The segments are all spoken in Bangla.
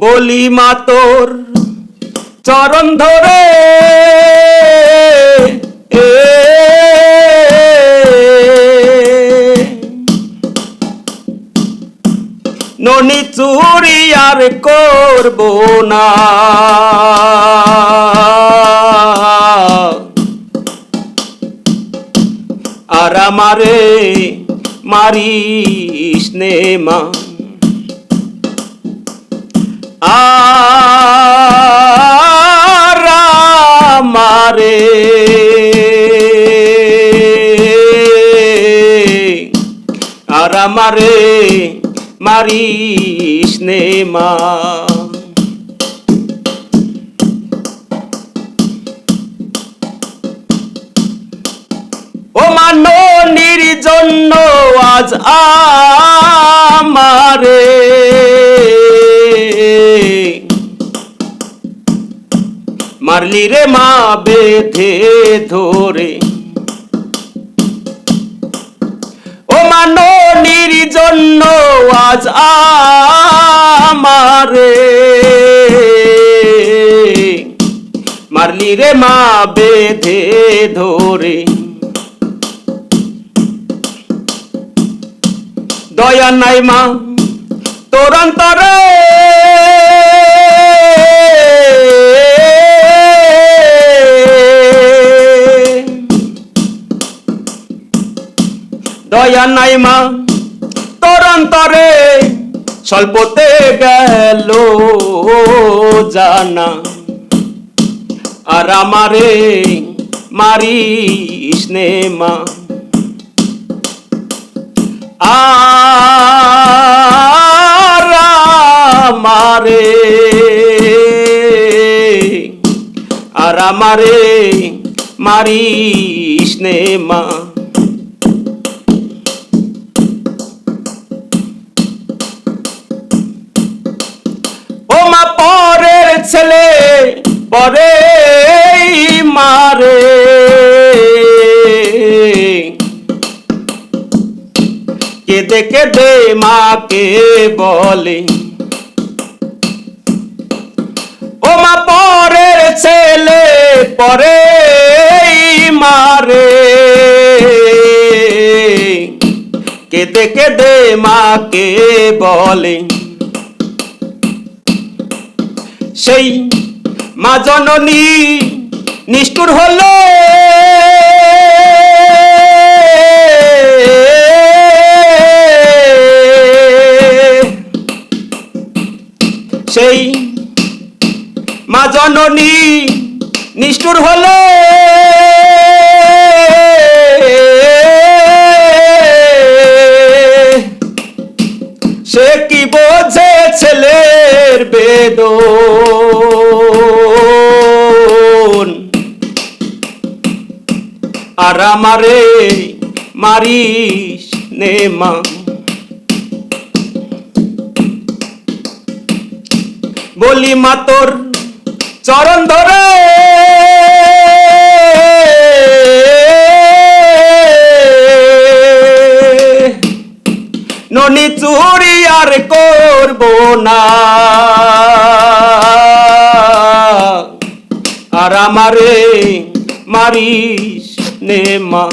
বলি মা তোর চরণ ধরে। ননি চুরি আর করব না। আর আমারে মারিস নে মা। আমারে আর আমারে মারিস নে মা। ও মাননির জন্য আজ আমারে। রে মা বেঁধে ধরে। ও মাননির জন্য আজ আমারে। মারলি রে মা বেঁধে ধরে। দয়া নাই মা, তোর অন্তরে দয়া নাই মা তোর অন্তরে স্বল্পতে গেল জানা। আর আমারে মারিস নে মা। আর আমারে আর আমারে মারিস নে মা। ছেলে পরে মারে। কেঁদে কেঁদে মাকে বলে, ও মা, পরের ছেলে পরে মারে। কেঁদে কেঁদে মাকে বলে সেই মা জননী নিষ্ঠুর হলো। সেই মা জননী নিষ্ঠুর হলো। সে কি বোঝে ছেলের বেদন? আর আমারে মারিস নে মা। বলি মা তোর চরণ ধরে। ননি চুরি আর করব না। আর আমারে মারিস নে মা।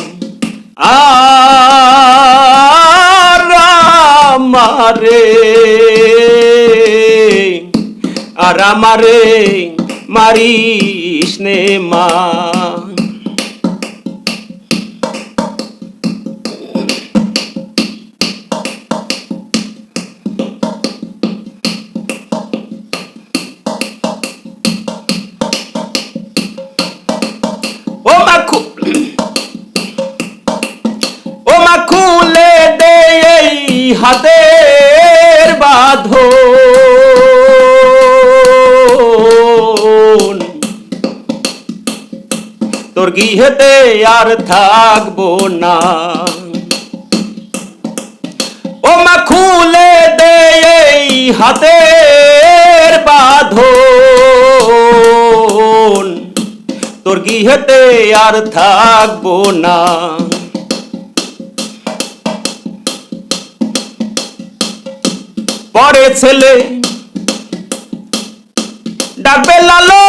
আর আমারে মারিস নে হাতের বাঁধন। তোর গৃহেতে আর থাকব না। ও মা, খুলে দে এই হাতের বাঁধন। তোর গৃহেতে আর থাকব না। পরে ছেলে। ডাকবে লালো।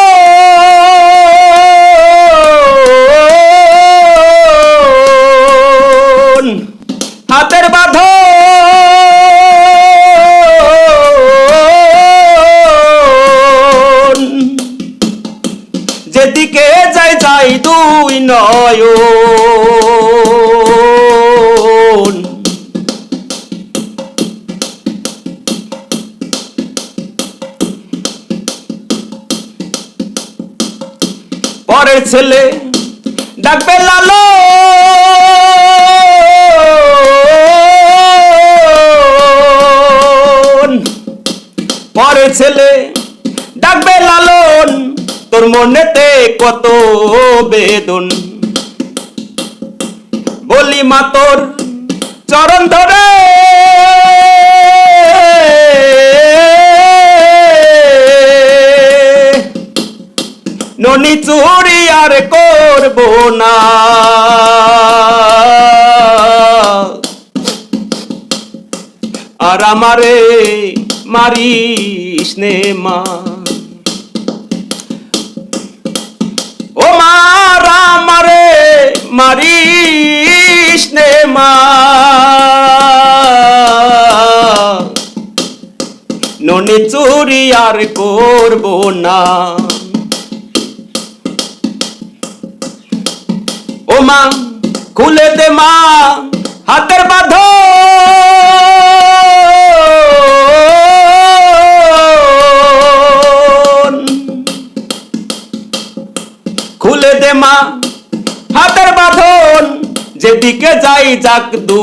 ছেলে ডাকবে লালো। পরের ছেলে ডাকবে লালন, তোর মনেতে কত বেদন। বলি মা তোর চরণ ধরে। ননি চুরি আর করব না। আর আমারে মারিস নে মা। ও মার আমারে মারিস নে মা। ননি চুরি আর করব না। মা, খুলে দে মা, হাতের বাঁধো খুলে দে মা, হাতের বাঁধন। যেদিকে যাই যাক দু